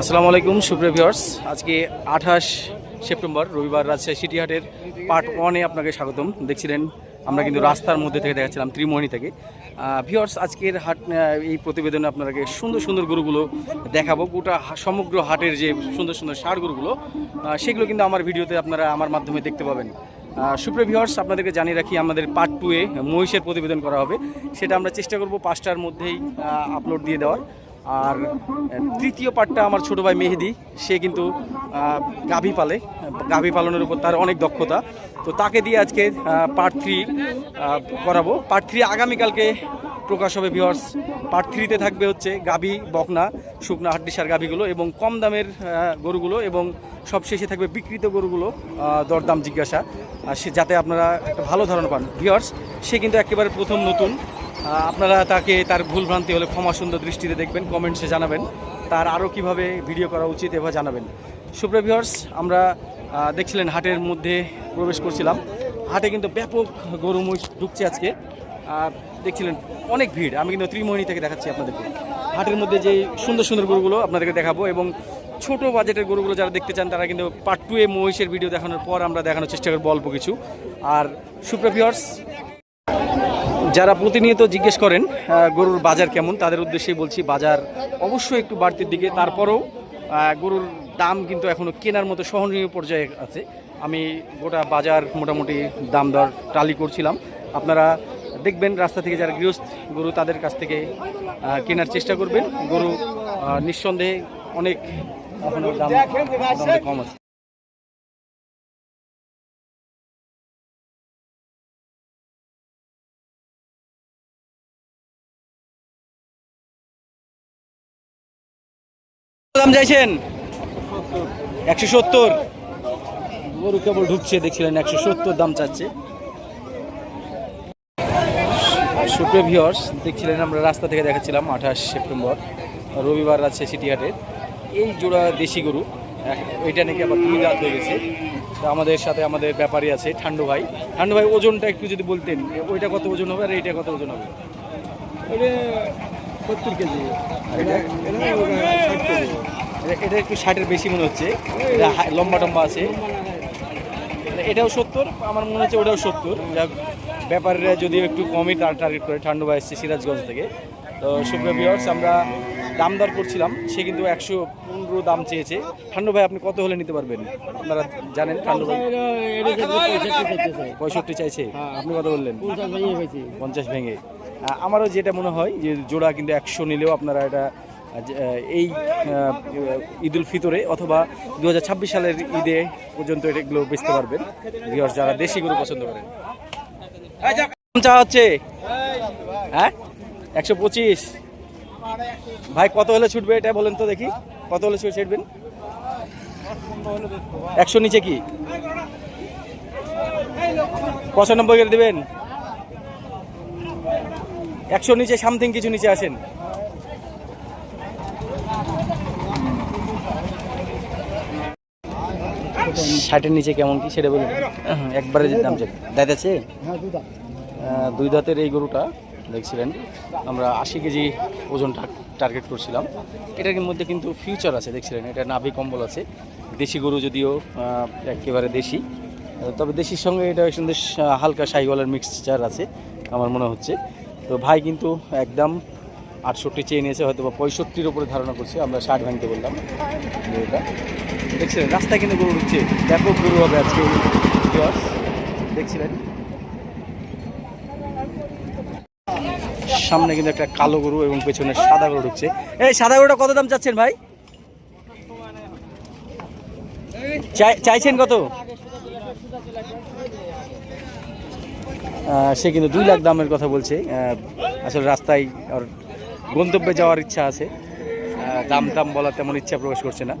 আসসালামু আলাইকুম, সুপ্রিয় ভিউয়ার্স। আজকে আঠাশ সেপ্টেম্বর, রবিবার রাজশাহী সিটি হাটের পার্ট ওয়ানে আপনাকে স্বাগতম। দেখছিলেন, আমরা কিন্তু রাস্তার মধ্যে থেকে দেখাচ্ছিলাম ত্রিমোহিনী থেকে। ভিউয়ার্স, আজকের হাট এই প্রতিবেদনে আপনাদেরকে সুন্দর সুন্দর গরুগুলো দেখাবো। গোটা সমগ্র হাটের যে সুন্দর সুন্দর সার গরুগুলো সেগুলো কিন্তু আমার ভিডিওতে আপনারা আমার মাধ্যমে দেখতে পাবেন। সুপ্রিয় ভিউয়ার্স, আপনাদেরকে জানিয়ে রাখি, আমাদের পার্ট টুয়ে মহিষের প্রতিবেদন করা হবে। সেটা আমরা চেষ্টা করব পাঁচটার মধ্যেই আপলোড দিয়ে দেওয়ার। আর তৃতীয় পার্টটা আমার ছোট ভাই মেহেদি, সে কিন্তু গাভী পালে। গাভী পালনের উপর তার অনেক দক্ষতা। তো তাকে দিয়ে আজকে পার্ট থ্রি করাবো। পার্ট থ্রি আগামীকালকে প্রকাশ হবে ভিওয়ার্স পার্ট থ্রিতে থাকবে হচ্ছে গাভী, বকনা, শুকনা হাড্ডিসার গাভীগুলো এবং কম দামের গরুগুলো এবং সবশেষে থাকবে বিকৃত গরুগুলো দরদাম জিজ্ঞাসা। সে, যাতে আপনারা একটা ভালো ধারণা পান। ভিওয়ার্স সে কিন্তু একেবারে প্রথম নতুন। আপনারা তাকে তার ভুলভ্রান্তি হলে ক্ষমা সুন্দর দৃষ্টিতে দেখবেন কমেন্টসে জানাবেন। তার আরও কীভাবে ভিডিও করা উচিত এভাবে জানাবেন। সুপ্রিয় ভিউয়ার্স আমরা দেখছিলেন হাটের মধ্যে প্রবেশ করছিলাম। হাটে কিন্তু ব্যাপক গরু মহিষ ঢুকছে আজকে। আহ, দেখছিলেন অনেক ভিড়। আমি কিন্তু ত্রিমোহিনী থেকে দেখাচ্ছি আপনাদেরকে। হাটের মধ্যে যে সুন্দর সুন্দর গরুগুলো আপনাদেরকে দেখাবো এবং ছোট বাজেটের গরুগুলো যারা দেখতে চান তারা কিন্তু পার্ট টু এ মহিষের ভিডিও দেখানোর পর আমরা দেখানোর চেষ্টা করব অল্প কিছু। আর সুপ্রিয় ভিউয়ার্স যারা প্রতিনিয়ত জিজ্ঞেস করেন গরুর বাজার কেমন, তাদের উদ্দেশ্যেই বলছি বাজার অবশ্যই একটু বাড়তির দিকে। তারপরেও গরুর দাম কিন্তু এখনও কেনার মতো সহনীয় পর্যায়ে আছে। আমি গোটা বাজার মোটামুটি দাম দর টালি করছিলাম। আপনারা দেখবেন, রাস্তা থেকে যারা গৃহস্থ, গরু তাদের কাছ থেকে কেনার চেষ্টা করবেন। গরু নিঃসন্দেহে অনেক দাম কম আছে। চাইছেন? একশো সত্তর। গরু কেবল ঢুকছে দেখছিলেন একশো সত্তর দাম চাচ্ছে। সুপ্রিয় ভিওর্স দেখছিলেন আমরা রাস্তা থেকে দেখাচ্ছিলাম আঠাশ সেপ্টেম্বর রবিবার আছে সিটি হাটের এই জোড়া দেশি গরু ওইটা নাকি আবার দুই রাত হয়ে গেছে। তো আমাদের সাথে আমাদের ব্যাপারী আছে ঠান্ডু ভাই। ঠান্ডু ভাই ওজনটা একটু যদি বলতেন ওইটা কত ওজন হবে আর এইটা কত ওজন হবে? সত্তর কেজি। আর এটা একটু ষাটের বেশি মনে হচ্ছে। এটা লম্বা টম্বা আছে। এটাও সত্তর আমার মনে হচ্ছে ওটাও সত্তর। যাক ব্যাপারীরা যদিও একটু কমই টার্গেট করে ঠান্ডু ভাই এসছে সিরাজগঞ্জ থেকে। তো সুপ্রিয় ভিউয়ার্স আমরা দাম দর করছিলাম সে কিন্তু একশো পনেরো দাম চেয়েছে। ঠান্ডু ভাই আপনি কত হলে নিতে পারবেন? আপনারা জানেন ঠান্ডু ভাই? পঁয়ষট্টি চাইছে। আপনি কত বললেন? পঞ্চাশ ভেঙে আমারও যেটা মনে হয় যে জোড়া কিন্তু একশো নিলেও আপনারা এটা যে, এই আহ, ঈদুল ফিতরে অথবা দু হাজার ছাব্বিশ সালের ঈদে পর্যন্ত এগুলো বেচতে পারবেন। যারা দেশি গরু পছন্দ করেন। চাওয়া হচ্ছে? হ্যাঁ? একশো পঁচিশ। ভাই কত হলে ছুটবে এটা বলেন তো দেখি। কত হলে ছুট ছুটবেন একশো নিচে কি? পঁচানব্বই করে দেবেন? একশো নিচে সামথিং কিছু নিচে আসেন। ষাটের নিচে কেমন কি সেটা বলুন একবারে যে দাম চাই দাঁত আছে? হ্যাঁ দুই দাঁতের এই গরুটা দেখছিলেন আমরা আশি কেজি ওজন টার্গেট করছিলাম। এটার মধ্যে কিন্তু ফিউচার আছে দেখছিলেন এটা নাভি কম্বল আছে। দেশি গরু যদিও একেবারে দেশি। তবে দেশির সঙ্গে এটা সুন্দর হালকা শাহিওয়ালার মিক্সচার আছে আমার মনে হচ্ছে। তো ভাই কিন্তু একদম আটষট্টি চেয়ে নিয়েছে হয়তো বা পঁয়ষট্টির উপরে ধারণা করছে আমরা ষাট ভাঙতে বললাম। গরুটা দেখছিলেন? রাস্তায় কিন্তু গরু ঢুকছে ব্যাপক গরু হবে আজকে। দেখছিলেন? সামনে কিন্তু একটা কালো গরু এবং পেছনে সাদা গরু ঢুকছে। এই সাদা গরুটা কত দাম চাচ্ছেন ভাই? চাই- চাইছেন কত? সে কিন্তু দুই লাখ দামের কথা বলছে। আসলে রাস্তায় আর গন্তব্যে যাওয়ার ইচ্ছা আছে। দাম দাম বলার তেমন ইচ্ছা প্রকাশ করছে না।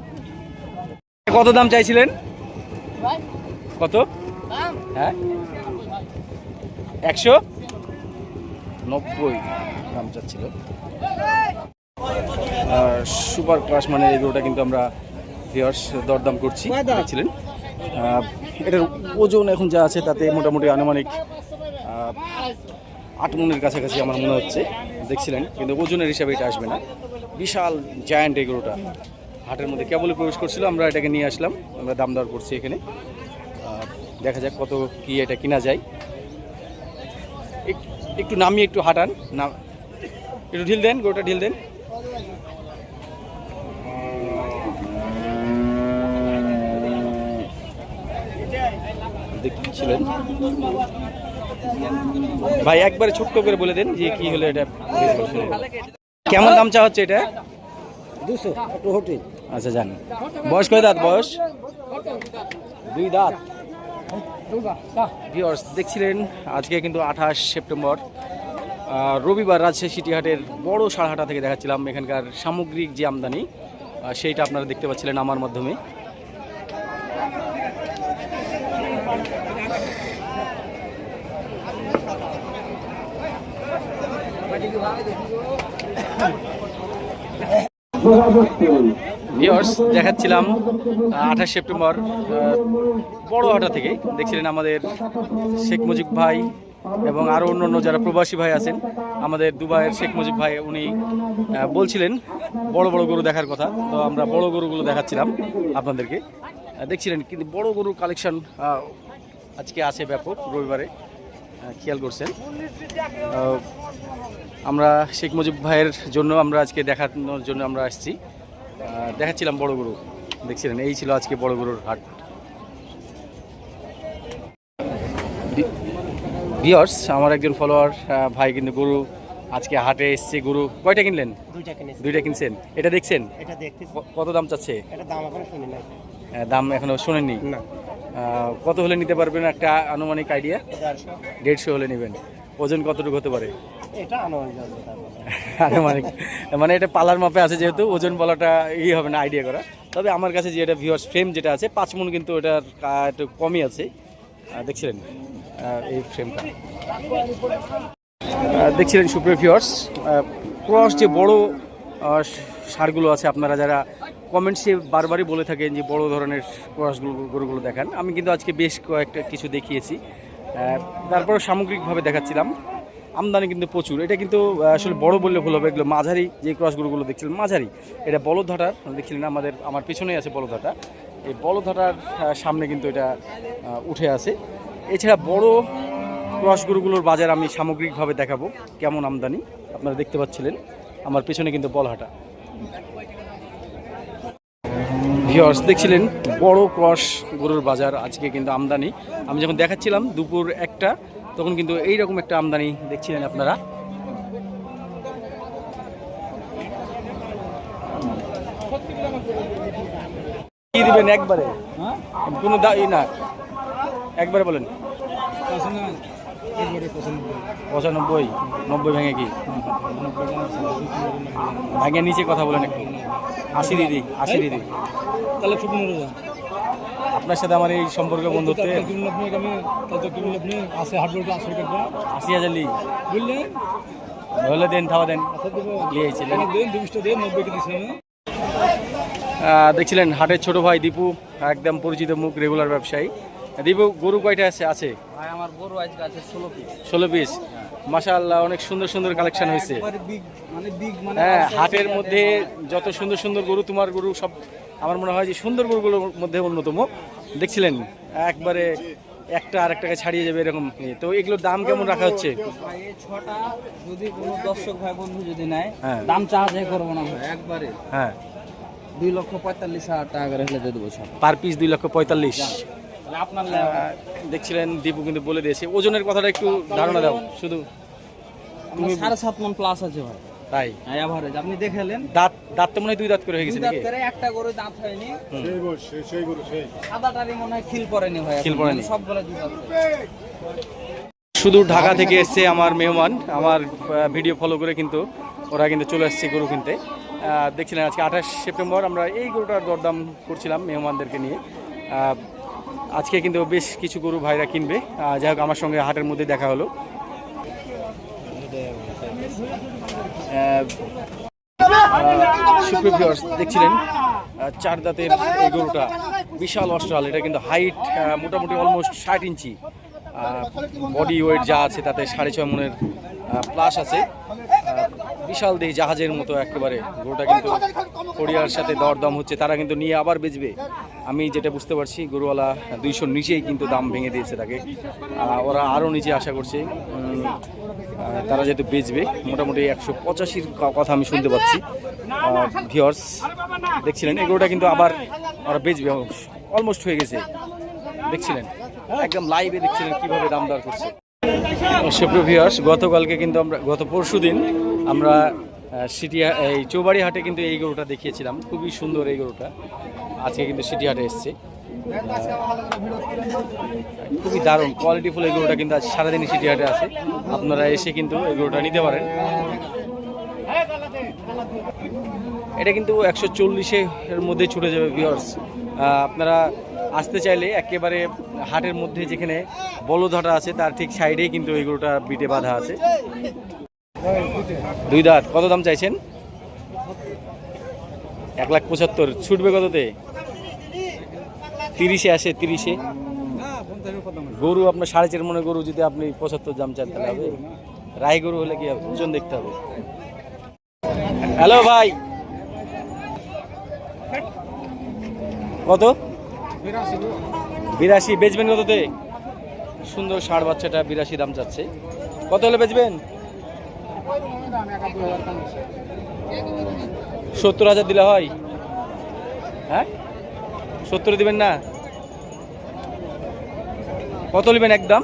কত দাম চাইছিলেন? কত? হ্যাঁ? একশো? নব্বই দাম চাচ্ছিল। আর সুপার ক্লাস মানে এই গরুটা কিন্তু আমরা ভিওর্স দরদাম করছি দেখছিলেন? এটার ওজন এখন যা আছে তাতে মোটামুটি আনুমানিক আট মনের কাছাকাছি আমার মনে হচ্ছে দেখছিলেন? কিন্তু ওজনের হিসাবে এটা আসবে না। বিশাল জায়ান্ট এই গরুটা। হাটের মধ্যে কেবলই প্রবেশ করছিল, আমরা এটাকে নিয়ে আসলাম, আমরা দাম দর করছি এখানে। দেখা যাক কত কি এটা কিনা যায়। এক- একটু নামিয়ে একটু হাঁটান না একটু ঢিল দেন, গোটা ঢিল দেন। ভাই একবারে ছোট্ট করে বলে দেন যে কি হলো এটা। কেমন দাম চা হচ্ছে এটা? দুশো হোটেল। আচ্ছা জান বয়স কয় দাঁত বয়স? দুই দাঁত। ভিউয়ার্স দেখছিলেন আজকে কিন্তু আঠাশ সেপ্টেম্বর। রবিবার রাজশাহী সিটিহাটের বড় সারহাটা থেকে দেখাচ্ছিলাম এখানকার সামগ্রিক যে আমদানি। সেইটা আপনারা দেখতে পাচ্ছিলেন আমার মাধ্যমে। ভিওর্স দেখাচ্ছিলাম আঠাশ সেপ্টেম্বর বড় হাটা থেকে। দেখছিলেন আমাদের শেখ মুজিব ভাই এবং আরও অন্য অন্য যারা প্রবাসী ভাই আছেন, আমাদের দুবাইয়ের শেখ মুজিব ভাই, উনি বলছিলেন, বড় বড় গরু দেখার কথা। তো আমরা বড় গরুগুলো দেখাচ্ছিলাম আপনাদেরকে। দেখছিলেন কিন্তু বড় গরুর কালেকশন আজকে আছে ব্যাপক, রবিবারে খেয়াল করছেন। আমরা শেখ মুজিব ভাইয়ের জন্য আমরা আজকে দেখানোর জন্য আমরা আসছি। দেখাচ্ছিলাম বড় গরু। দেখছিলেন? এই ছিল আজকে বড় গরুর হাট। ভিওর্স আমার একজন ফলোয়ার ভাই কিন্তু গরু আজকে হাটে এসছে গরু। কয়টা কিনলেন? দুইটা কিনছেন? এটা দেখছেন? এটা কত দাম চাচ্ছে? দাম এখনও শোনেননি? কত হলে নিতে পারবেন? একটা আনুমানিক আইডিয়া দেড়শো হলে নেবেন। ওজন কতটুকু হতে পারে? এটা আনুমানিক মানে এটা পালার মাপে আছে যেহেতু, ওজন বলাটা ই হবে না আইডিয়া করা। তবে আমার কাছে যে এটা ভিউয়ার্স ফ্রেম যেটা আছে, পাঁচ মন কিন্তু এটার একটু কমই আছে। দেখছিলেন? এই ফ্রেমটা দেখছিলেন সুপ্রিয় ভিউয়ার্স ক্রস যে বড় সারগুলো আছে, আপনারা যারা কমেন্টসে বারবারই বলে থাকেন যে বড় ধরনের ক্রসগুলো গরুগুলো দেখান। আমি কিন্তু আজকে বেশ কয়েকটা কিছু দেখিয়েছি। তারপরে সামগ্রিকভাবে দেখাচ্ছিলাম। আমদানি কিন্তু প্রচুর। এটা কিন্তু আসলে বড় বললে ভুল হবে। এগুলো মাঝারি যে ক্রসগুলোগুলো দেখছিলেন মাঝারি। এটা বলদহাটার দেখছিলেন আমাদের আমার পিছনেই আছে বলদহাটা। এই বলদহাটার আহ, সামনে কিন্তু এটা উঠে আছে। এছাড়া বড় ক্রস গরুগুলোর বাজার আমি সামগ্রিকভাবে দেখাবো কেমন আমদানি। আপনারা দেখতে পাচ্ছিলেন আমার পেছনে কিন্তু বলহাটা। ভিওর্স দেখছিলেন বড় ক্রস গরুর বাজার আজকে কিন্তু আমদানি। আমি যখন দেখাচ্ছিলাম দুপুর একটা তখন কিন্তু এই রকম একটা আমদানি দেখছিলেন আপনারা। কি দিবেন একবারে? কোনো দা ই না। একবারে বলেন। পঁচানব্বই। নব্বই ভেঙে কি? ভাঙে নিচে কথা বলেন একটু। আশি দিদি আশি দিদি। তাহলে হাজার আপনার সাথে আমার এই সম্পর্কে বন্ধুত্বে আশি হাজার লি। বুঝলেন? হলে দেন থাওয়া দেন। আচ্ছা লিয়েছিলেন আহ, দেখছিলেন হাটের ছোট ভাই দীপু একদম পরিচিত মুখ রেগুলার ব্যবসায়ী। দীপু গরু কয়টা আছে? আছে? ভাই আমার বড় আজকে আছে ষোলো পিস ষোলো পিস মাশাআল্লাহ অনেক সুন্দর সুন্দর কালেকশন হয়েছে। বিগ মানে বিগ মানে হ্যাঁ হাটের মধ্যে যত সুন্দর সুন্দর গরু তোমার গরু সব আমার মনে হয় যে সুন্দর গরুগুলোর মধ্যে অন্যতম। দেখছিলেন? একবারে একটা আর একটাকে ছাড়িয়ে যাবে এরকম। তো এগুলোর দাম কেমন রাখা হচ্ছে? এই ছটা যদি কোনো দর্শক ভাই বন্ধু যদি নেয় হ্যাঁ। দাম চার্জ করব না। একবারে। হ্যাঁ। দুই লক্ষ পঁয়তাল্লিশ হাজার টাকা করে হলে দিয়ে দেবো পার পিস দুই লক্ষ পঁয়তাল্লিশ। আপনার দেখছিলেন দীপু কিন্তু বলে দিয়েছে। ওজনের কথাটা একটু ধারণা দাও। শুধু আমার সাড়ে সাত মন প্লাস আছে ভাই। তাই? হ্যাঁ এভারেজ আপনি দেখেলেন? দাঁত দাঁত তো মনে হয় দুই দাঁত করে হয়ে গেছে দাঁত নাকি? করে একটা গরু দাঁত হয়নি। হুম। সাদাটারই মনে হয় খিল পড়েনি ভাই খিল পড়েনি। সব বলে দুই দাঁত শুধু ঢাকা থেকে এসছে আমার মেহমান আমার ভিডিও ফলো করে কিন্তু ওরা কিন্তু চলে আসছে গরু কিনতে। আহ, দেখছিলেন আজকে আঠাশ সেপ্টেম্বর আমরা এই গরুটার দরদাম করছিলাম মেহমানদেরকে নিয়ে। আজকে কিন্তু বেশ কিছু গরু ভাইরা কিনবে। যাই হোক আমার সঙ্গে হাটের মধ্যে দেখা হলো। সুপ্রিয় দেখছিলেন চার দাঁতের এই গরুটা বিশাল অস্ট্রাল, এটা কিন্তু হাইট মোটামুটি অলমোস্ট ষাট ইঞ্চি। বডি ওয়েট যা আছে তাতে সাড়ে ছয় মনের প্লাস আছে। বিশাল দেহ জাহাজের মতো একেবারে। গরুটা কিন্তু কোরিয়ার সাথে দরদম হচ্ছে, তারা কিন্তু নিয়ে আবার বেচবে। আমি যেটা বুঝতে পারছি, গরুওয়ালা দুইশোর নিচেই কিন্তু দাম ভেঙে দিয়েছে তাকে। ওরা আরও নিচে আশা করছে তারা যেহেতু বেচবে, মোটামুটি একশো পঁচাশির কথা আমি শুনতে পাচ্ছি। ভিওর্স দেখছিলেন, এই এগুলোটা কিন্তু আবার ওরা বেচবে, অলমোস্ট হয়ে গেছে। দেখছিলেন, একদম লাইভে দেখছিলেন কীভাবে দাম দর করছে। সুপ্রিয় ভিউয়ার্স গতকালকে কিন্তু আমরা গত পরশু দিন আমরা সিটি এই চৌবাড়ি হাটে কিন্তু এই গরুটা দেখিয়েছিলাম। খুবই সুন্দর এই গরুটা। আজকে কিন্তু সিটি হাটে এসছে। খুবই দারুণ কোয়ালিটিফুল এই গরুটা কিন্তু আজ সারাদিনই সিটি হাটে আছে। আপনারা এসে কিন্তু এই গরুটা নিতে পারেন। এটা কিন্তু একশো চল্লিশের মধ্যে ছুটে যাবে ভিউয়ার্স আপনারা আসতে চাইলে একেবারে হাটের মধ্যে যেখানে বলদহাটা আছে, তার ঠিক সাইডেই কিন্তু এই গরুটা বিটে বাঁধা আছে। দুই দাঁত, কত দাম চাইছেন? এক লাখ পঁচাত্তর, ছুটবে কততে? তিরিশে আসে, তিরিশে। গরু আপনার সাড়ে চার মনে গরু, যদি আপনি পঁচাত্তর দাম চান তাহলে হবে। রায় গরু হলে কি ওজন দেখতে হবে। হ্যালো ভাই। কত? বিরাশি বেচবেন কততে? সুন্দর ষাট বাচ্চাটা বিরাশি দাম চাচ্ছে। কত হলে বেচবেন? সত্তর হাজার দিলে হয়। হ্যাঁ? সত্তর দিবেন না? কত নেবেন একদম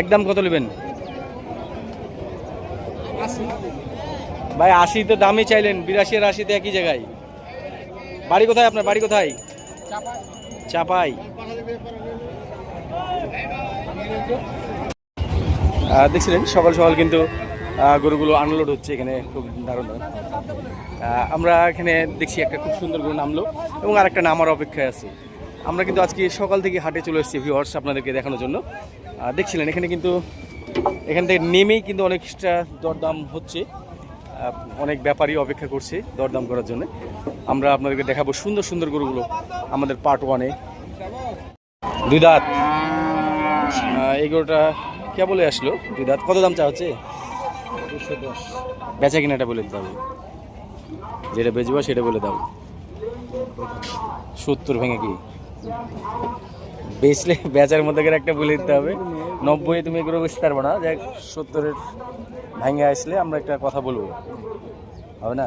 একদম কত নেবেন? ভাই আশি তো দামই চাইলেন। বিরাশি আর আশিতে একই জায়গায়। বাড়ি কোথায় আপনার? বাড়ি কোথায়? চাপাই। দেখছিলেন, সকাল সকাল কিন্তু গরুগুলো আনলোড হচ্ছে, এখানে খুব দারুণ। আমরা এখানে দেখছি একটা খুব সুন্দর গরু নামলো এবং আর একটা নামার অপেক্ষায় আছে। আমরা কিন্তু আজকে সকাল থেকে হাটে চলে এসেছি ভিউয়ার্স আপনাদেরকে দেখানোর জন্য। দেখছিলেন, এখানে কিন্তু, এখান থেকে নেমেই কিন্তু অনেক এক্সট্রা দরদাম হচ্ছে। অনেক ব্যাপারী অপেক্ষা করছে দরদাম করার জন্য। আমরা আপনাদেরকে দেখাবো সুন্দর সুন্দর গরুগুলো আমাদের পার্ট ওয়ানে দুই দাঁত। এই গরুটা কে বলে আসলো? দুই দাঁত। কত দাম চা হচ্ছে? বেচা কিনাটা বলে দিতে হবে যেটা বেচবো সেটা বলে দাও। সত্তর ভেঙে কি? বেচলে বেচার মধ্যে করে একটা বলে দিতে হবে। নব্বই তুমি এগুলো বেচতে পারব না। যাই সত্তরের ভেঙে আসলে আমরা একটা কথা বলব। হবে না?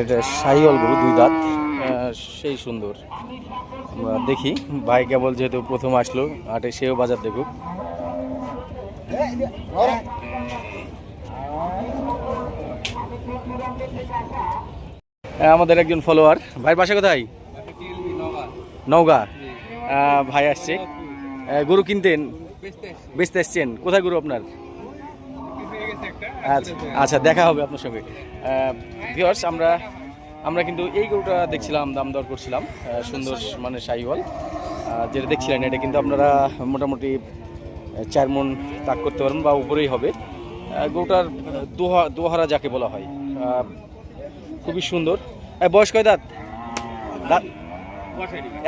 এটা শাহিওয়াল গরু দুই দাঁত। সেই সুন্দর। দেখি। ভাই কেবল যেহেতু প্রথম আসলো হাটে সেও বাজার দেখুক। আহ, আমাদের একজন ফলোয়ার ভাই বাসা কোথায়? নওগাঁ। ভাই আসছে। গরু কিনতেন? বেচতে এসছেন। কোথায় গরু আপনার? আচ্ছা আচ্ছা দেখা হবে আপনার সঙ্গে। ভিওর্স আমরা আমরা কিন্তু এই গরুটা দেখছিলাম দাম দর করছিলাম সুন্দর মানে আহ, যেটা দেখছিলেন এটা কিন্তু আপনারা মোটামুটি চার মন তাক করতে পারবেন বা উপরেই হবে। গরুটার দোহা দোহারা যাকে বলা হয়। খুবই সুন্দর। আহ, বয়স কয় দাঁত? দাঁত?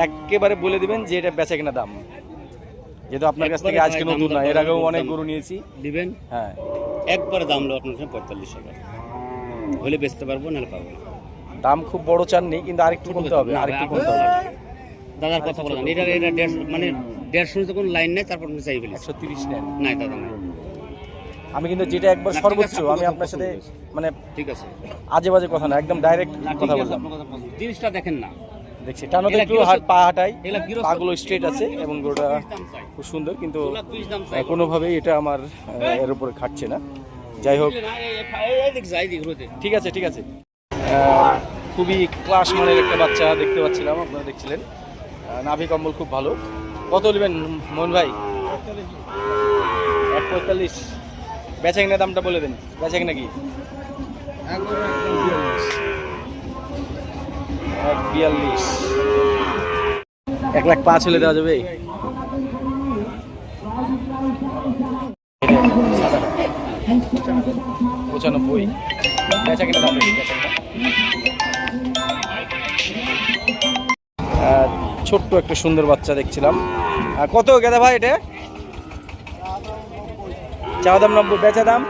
একেবারে বলে দিবেন যে এটা বেচা কিনা দাম। যেহেতু আপনার কাছ থেকে আজকে নতুন না এর আগেও অনেক গরু নিয়েছি। দিবেন? হ্যাঁ। একবারে দাম লো আপনার কাছে পঁয়তাল্লিশ হাজার। হলে বেচতে পারব নাহলে না। দাম খুব বড় চাননি কিন্তু আরেকটু কমতে হবে আরেকটু কমতে হবে। দাদার কথা বলেন এটা এটা দেড়শো মানে দেড়শো তো কোনো লাইন নেই তারপর চাই ফেলেছি। একশো তিরিশ নেন। নাই দাদা নাই। আমি কিন্তু যেটা একবার সর্বোচ্চ আমি আপনার সাথে মানে ঠিক আছে। আজে বাজে কথা না একদম ডাইরেক্ট কথা বললাম। জিনিসটা দেখেন না। দেখছি টানোতে একটু পা হাঁটাই। পাগুলো স্ট্রেট আছে এবং গরুটা খুব সুন্দর কিন্তু কোনোভাবেই এটা আমার এর উপরে খাটছে না। যাই হোক। ঠিক আছে ঠিক আছে। খুবই ক্লাস মানের একটা বাচ্চা দেখতে পাচ্ছিলাম আপনারা দেখছিলেন। নাভি কম্বল খুব ভালো। কত নেবেন মোহন ভাই? এক পঁয়তাল্লিশ। বেচা কিনা দামটা বলে দেন। বেচা কিনা কি এক বিয়াল্লিশ। এক লাখ পাঁচ হলে দেওয়া যাবে? পঁচানব্বই। বেচা ছোট্ট একটা সুন্দর বাচ্চা দেখছিলাম। কত গেদা ভাই এটা? চাওয়া দাম নব্বই, বেচা দাম?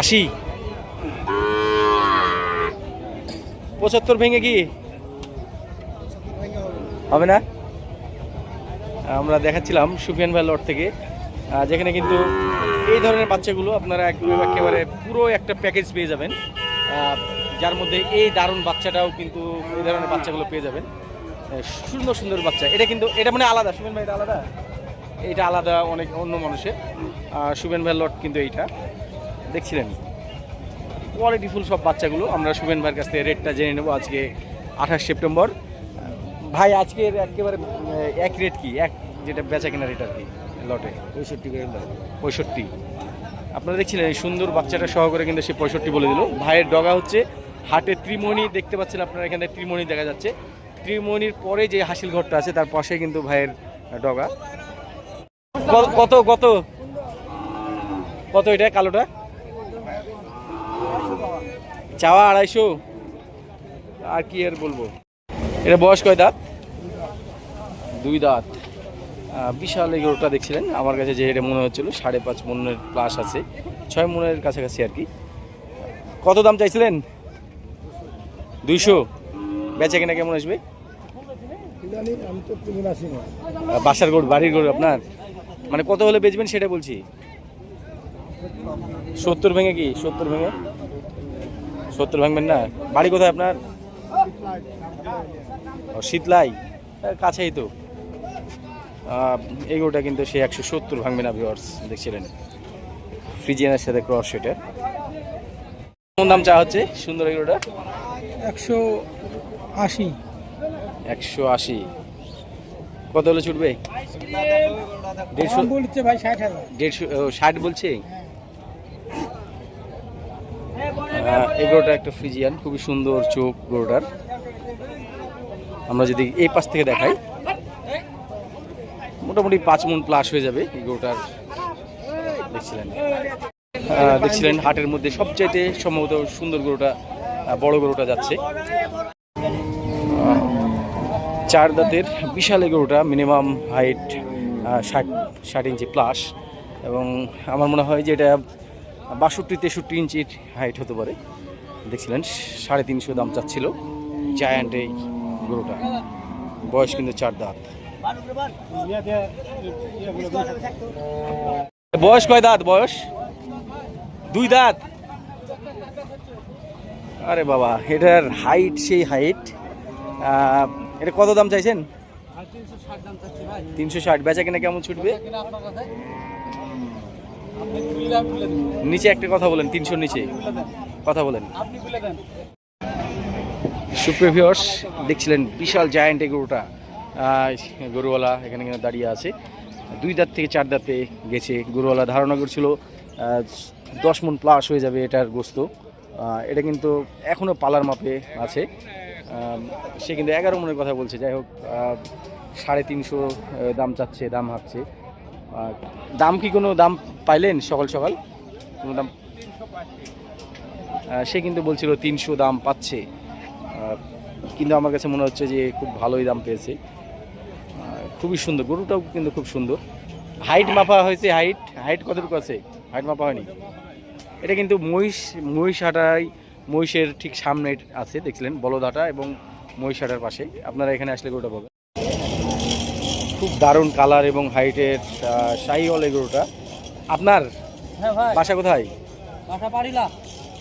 আশি। পঁচাত্তর ভেঙে কি? হবে না? আমরা দেখাচ্ছিলাম সুফিয়ান ভাই লট থেকে। যেখানে কিন্তু এই ধরনের বাচ্চাগুলো আপনারা এক- একেবারে পুরো একটা প্যাকেজ পেয়ে যাবেন। যার মধ্যে এই দারুণ বাচ্চাটাও কিন্তু এই ধরনের বাচ্চাগুলো পেয়ে যাবেন। সুন্দর সুন্দর বাচ্চা। এটা কিন্তু এটা মানে আলাদা? সুফিয়ান ভাই এটা আলাদা? এটা আলাদা অনেক অন্য মানুষের। আহ, সুফিয়ান ভাই লট কিন্তু এইটা। দেখছিলেন? কোয়ালিটিফুল সব বাচ্চাগুলো। আমরা সুবেন ভাইয়ের কাছ থেকে রেটটা জেনে নেব আজকে আঠাশ সেপ্টেম্বর। ভাই আজকের একেবারে এক রেট কি? এক যেটা বেচা কেনা রেট আর কি লটে। পঁয়ষট্টি করে পঁয়ষট্টি। আপনারা দেখছিলেন এই সুন্দর বাচ্চাটা সহকারে কিন্তু সে পঁয়ষট্টি বলে দিল। ভাইয়ের ডগা হচ্ছে হাটে ত্রিমণি দেখতে পাচ্ছেন আপনারা এখানে ত্রিমণি দেখা যাচ্ছে। ত্রিমণির পরে যে হাসিল ঘরটা আছে তার পাশে কিন্তু ভাইয়ের ডগা। কত কত? কত এটা কালোটা? চাওয়া আড়াইশো। আর কি আর বলব? এটা বয়স কয় দাঁত? দুই দাঁত। বিশাল এই গরুটা দেখছিলেন? আমার কাছে যে এটা মনে হচ্ছিল সাড়ে পাঁচ মনের প্লাস আছে। ছয় মনের কাছাকাছি আর কি। কত দাম চাইছিলেন? দুইশো। বেচা কিনা কেমন আসবে? বাসার গরু বাড়ির গরু আপনার? মানে কত হলে বেচবেন সেটা বলছি? সত্তর ভেঙে কি? সত্তর ভেঙে? সত্তর ভাঙবেন না? বাড়ি কোথায় আপনার? ও, শীতলাই? কাছেই তো। গরুটা কিন্তু সে একশো সত্তর ভাঙবে না ভিওয়ার্স দেখছিলেন। ফ্রিজিয়ানের সাথে ক্রস সেটা। কোন দাম চা হচ্ছে? সুন্দর এই গরুটা? একশো আশি। একশো আশি। কত হলে ছুটবে? দেড়শো বলছে ভাই ষাট হাজার। দেড়শো ও, ষাট বলছে? গরুটা একটা ফ্রিজিয়ান খুবই সুন্দর চোখ গরুটার। আমরা যদি এই পাশ থেকে দেখাই, মোটামুটি পাঁচ মন প্লাস হয়ে যাবে এই গরুটার। দেখছিলেন? দেখছিলেন হাটের মধ্যে সবচাইতে সম্ভবত সুন্দর গরুটা বড় গরুটা যাচ্ছে। চার দাঁতের বিশাল গরুটা মিনিমাম হাইট ষাট ষাট ইঞ্চি প্লাস এবং আমার মনে হয় যে এটা বাষট্টি তেষট্টি ইঞ্চির হাইট হতে পারে। দেখছিলেন সাড়ে তিনশো দাম চাচ্ছিল। জায়ান্ট এই গরুটা। বয়স কিন্তু চার দাঁত। বয়স কয় দাঁত বয়স? দুই দাঁত? আরে বাবা এটার হাইট সেই হাইট এটা কত দাম চাইছেন? তিনশো ষাট বেচা কিনা কেমন ছুটবে? নিচে একটা কথা বলেন তিনশোর নিচে। কথা বলেন। সুপ্রিভিয়র্স দেখছিলেন বিশাল জায়ান্ট এই গরুটা। গরুওয়ালা এখানে এখানে দাঁড়িয়ে আছে। দুই দাঁত থেকে চার দাঁতে গেছে। গরুওয়ালা ধারণা করছিল দশ মন প্লাস হয়ে যাবে এটার গোস্ত। এটা কিন্তু এখনও পালার মাপে আছে। সে কিন্তু এগারো মনের কথা বলছে। যাই হোক সাড়ে তিনশো দাম চাচ্ছে দাম হাঁকছে। আহ, দাম কি কোনো দাম পাইলেন সকাল সকাল? কোনো দাম? সে কিন্তু বলছিল তিনশো দাম পাচ্ছে। কিন্তু আমার কাছে মনে হচ্ছে যে খুব ভালোই দাম পেয়েছে। খুবই সুন্দর, গরুটাও কিন্তু খুব সুন্দর। হাইট মাপা হয়েছে হাইট হাইট কতটুকু আছে? হাইট মাপা হয়নি। এটা কিন্তু মহিষ মহিষহাটাই মহিষের ঠিক সামনে আছে, দেখছিলেন বলদাটা এবং মহিষহাটার পাশে। আপনারা এখানে আসলে গরুটা পাবেন। খুব দারুণ কালার এবং হাইটের শাহি হল এই গরুটা। আপনার হ্যাঁ ভাই। বাসা কোথায়? বাসা পারিলা।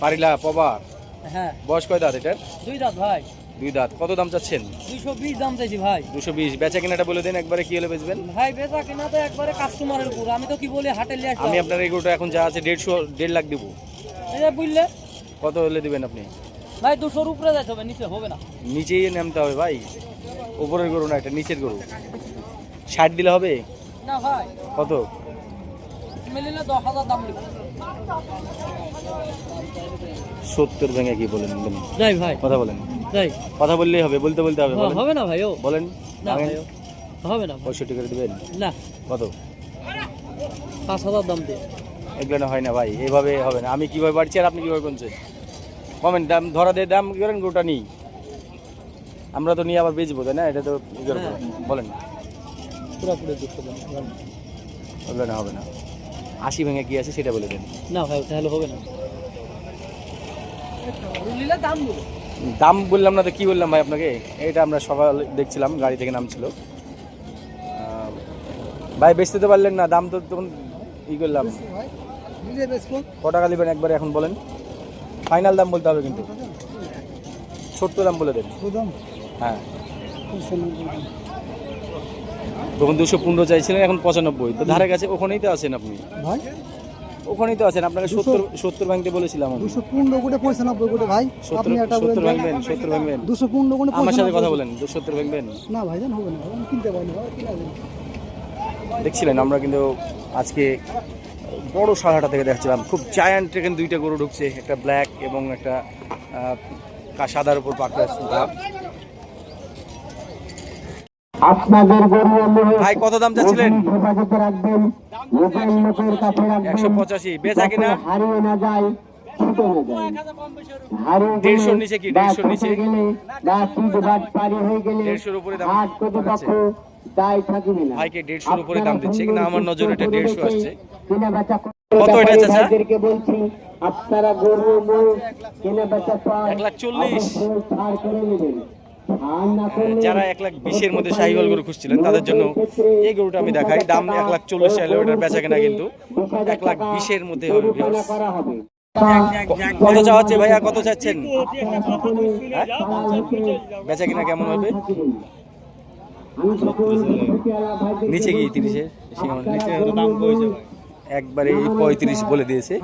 পারিলা পবা হ্যাঁ। বয়স কয় দাঁত এটার? দুই দাঁত ভাই। দুই দাঁত। কত দাম চাচ্ছেন? দুইশো বিশ দাম চাইছি ভাই। দুশো বিশ। বেচা কেনাটা বলে দেন একবারে কি হলে বেচবেন? ভাই বেচা কিনা তো একবারে কাস্টমারের উপর। আমি তো কি বলি হাটে আসলাম আমি আপনার এই গরুটা এখন যা আছে দেড়শো দেড় লাখ দেবো। বুঝলে কত হলে দিবেন আপনি? ভাই দুশোর উপরে যাইতে হবে নিচে হবে না। নিচেই নামতে হবে ভাই। উপরের গরু না এটা নিচের গরু। ষাট দিলে হবে? কত? সত্তর ভেঙে কি বলেন। যাই ভাই। কথা বলেন। যাই। কথা বললেই হবে বলতে বলতে হবে হবে না ভাই ও। বলেন। না ভাই হবে না। পঁয়ষট্টি করে দিবেন? না। কত? পাঁচ হাজার দাম দিয়ে। এগুলো হয় না ভাই এইভাবে হবে না। আমি কীভাবে বাড়ছি আর আপনি কীভাবে কমছেন কমেন দাম ধরা দিয়ে দাম কি করেন গোটা নিই। আমরা তো নিয়ে আবার বেচবো তাই না? এটা তো। হ্যাঁ। বলেন। পুরোপুরি দাম ওগুলো না হবে না। আশি ভেঙে কি আছে সেটা বলে দেন। না ভাই তাহলে হবে না। দাম দাম বললাম না তো কি বললাম ভাই আপনাকে? এটা আমরা সকাল দেখছিলাম গাড়ি থেকে নামছিল। ভাই বেচতে তো পারলেন না দাম তো তখন ই করলাম। ক টাকা নেবেন একবারে এখন বলেন। ফাইনাল দাম বলতে হবে কিন্তু। ছোট্ট দাম বলে দেন। হ্যাঁ। তখন দুশো পনেরো চাইছিলেন এখন পঁচানব্বই। তো ধারে কাছে ওখানেই তো আছেন আপনি? ভাই? ওখানেই তো আছেন আপনাকে সত্তর সত্তর ভাঙতে বলেছিলাম আমি। দুশো পনেরো কোটে পঁচানব্বই কোটে ভাই। সত্তর সত্তর ভাঙবেন সত্তর ভাঙবেন দুশো পনেরো কোটে আমার সাথে কথা বলেন দু সত্তর ভাঙবেন না ভাই জান হবে না আমি কিনতে পারিনি। দেখছিলেন আমরা কিন্তু আজকে বড় সারাটা থেকে দেখছিলাম। খুব জায়ান্ট এখানে দুইটা গরু ঢুকছে একটা ব্ল্যাক এবং একটা সাদার উপর পাকড়া আপনাদের গরু ভাই কত দাম চাচ্ছিলেন? হেফাজতে রাখবেন। লোকের লোকের কাছে একশো পঁচাশি। বেচা কিনা? হারিয়ে না যায় ছুটে না যায়। হারিয়ে গেলে দেড়শোর নিচে কি? দেড়শোর নিচে? বা সিট বাট পারি হয়ে গেলে দেড়শোর উপরে দাম হাট কর্তৃপক্ষ দায় থাকিবে না। ভাইকে দেড়শোর উপরে দাম দিচ্ছে কিন্তু আমার নজরে এটা দেড়শো আসছে। কেনা বেচা কত এটা চাচা? বলছি আপনারা গরু কেনা বেচা এক লাখ চল্লিশ। ছাড় করে নেবেন। যারা এক লাখ বিশের মধ্যে শাহিওয়াল গরু খুঁজছিলেন তাদের জন্য এই গরুটা আমি দেখাই। দাম এক লাখ চল্লিশ ওটার বেচা কেনা কিন্তু এক লাখ বিশের মধ্যে হবে। কত চাওয়া হচ্ছে ভাইয়া? কত চাচ্ছেন? হ্যাঁ? বেচা কিনা কেমন হবে? নিচে কি তিরিশে একবারে পঁয়ত্রিশ বলে দিয়েছে।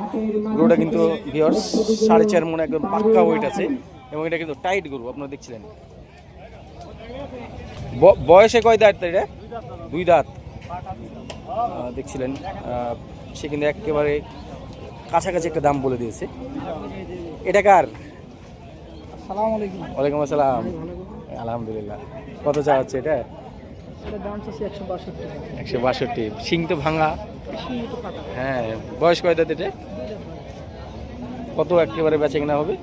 গরুটা কিন্তু ভিওর্স সাড়ে চার মনে একদম পাক্কা ওয়েট আছে এবং এটা কিন্তু টাইট গরু আপনারা দেখছিলেন। বয়সে কয় দাঁত এটা? দুই দাঁত। দেখছিলেন সে কিন্তু একেবারে কাছাকাছি একটা দাম বলে দিয়েছে। এটা কার? ওয়ালাইকুম আসসালাম। আলহামদুলিল্লাহ। কত চা হচ্ছে এটা? একশো বাষট্টি। সিং তো ভাঙা। হ্যাঁ বয়স কয় দাঁত এটা? কত একেবারে বেচে কিনা হবে?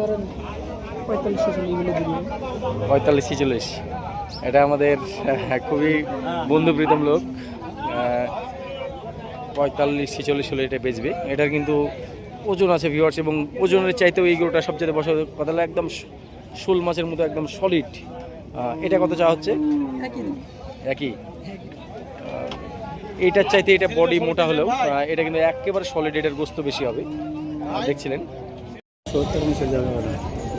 ধরেন পঁয়তাল্লিশ ছেচল্লিশ এটা আমাদের আহ, খুবই বন্ধুপ্রীতম লোক। পঁয়তাল্লিশ ছেচল্লিশ হলে এটা বেচবে। এটার কিন্তু ওজন আছে ভিউয়ার্স এবং ওজনের চাইতেও এই গরুটা সবচেয়ে বছর কথা একদম শোল মাছের মতো একদম সলিড এটা কত চা হচ্ছে? একই আহ, এইটার চাইতে এটা বডি মোটা হলেও এটা কিন্তু একেবারে সলিড এটার গোস্ত বেশি হবে। দেখছিলেন?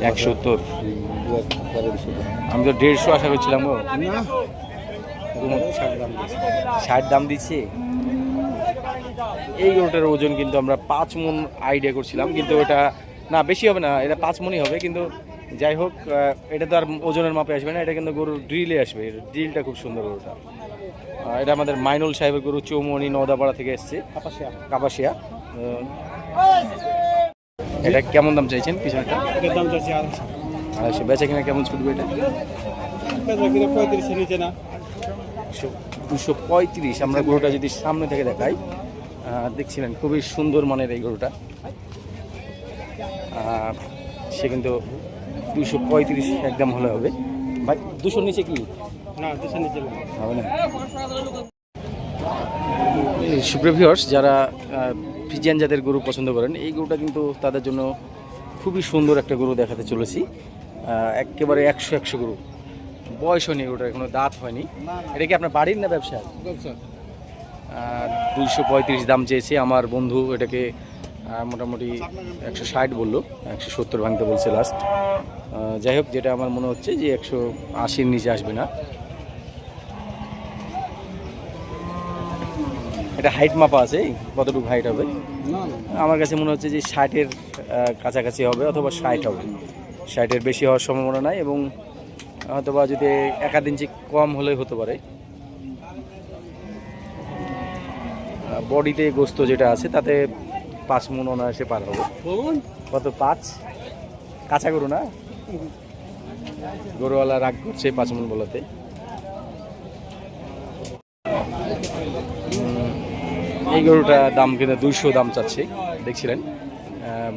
এক সত্তর আমি তো দেড়শো আশা করছিলাম গো। ষাট দাম দিচ্ছে। এই গরুটার ওজন কিন্তু আমরা পাঁচ মন আইডিয়া করছিলাম কিন্তু ওটা না বেশি হবে না এটা পাঁচ মনই হবে কিন্তু যাই হোক এটা তো আর ওজনের মাপে আসবে না এটা কিন্তু গরুর ড্রিলে আসবে ড্রিলটা খুব সুন্দর গরুটা। এটা আমাদের মাইনুল সাহেবের গরু চৌমনি নওদাপাড়া থেকে এসছে কাপাসিয়া। আহ, এটা কেমন দাম চাইছেন পিছনেটা এটার দাম চাচ্ছি আড়াইশো। আড়াইশো। বেচা কিনা কেমন ছুটবে এটা? বেচা কিনা পঁয়ত্রিশের নিচে না। দুশো পঁয়ত্রিশ। আমরা গরুটা যদি সামনে থেকে দেখাই দেখছিলেন খুবই সুন্দর মানের এই গরুটা। সে কিন্তু দুশো পঁয়ত্রিশ একদম হলে হবে। ভাই দুশোর নিচে কি? না দুশোর নিচে হবে না? সুপ্রিভিয়র্স যারা ফিজিয়ান জাতের গরু পছন্দ করেন, এই গরুটা কিন্তু তাদের জন্য খুবই সুন্দর একটা গরু দেখাতে চলেছি। একেবারে একশো একশো গরু। বয়স হয়নি গরুটার কোনো দাঁত হয়নি। এটা কি আপনার বাড়ির না ব্যবসা দুইশো পঁয়ত্রিশ দাম চেয়েছে। আমার বন্ধু এটাকে মোটামুটি একশো ষাট বলল, একশো সত্তর ভাঙতে বলছে লাস্ট যাই হোক, যেটা আমার মনে হচ্ছে যে একশো আশির নিচে আসবে না। এটা হাইট মাপা আছে কতটুকু হাইট হবে? আমার কাছে মনে হচ্ছে যে ষাটের কাছাকাছি হবে অথবা ষাট হবে। ষাটের বেশি হওয়ার সম্ভাবনা নাই এবং অথবা যদি একাধ ইঞ্চি কম হলে হতে পারে। বডিতে গোস্ত যেটা আছে তাতে পাঁচ মন অনায়াসে পার হবে। কত? পাঁচ? কাঁচা গরু না? গরুওয়ালা রাগ করছে পাঁচ মন বলাতে। এই গরুটা দাম কিন্তু দুইশো দাম চাচ্ছে, দেখছিলেন?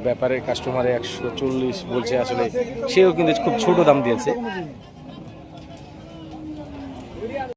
ব্যাপারে কাস্টমারে একশো চল্লিশ বলছে, আসলে সেও কিন্তু খুব ছোট দাম দিয়েছে।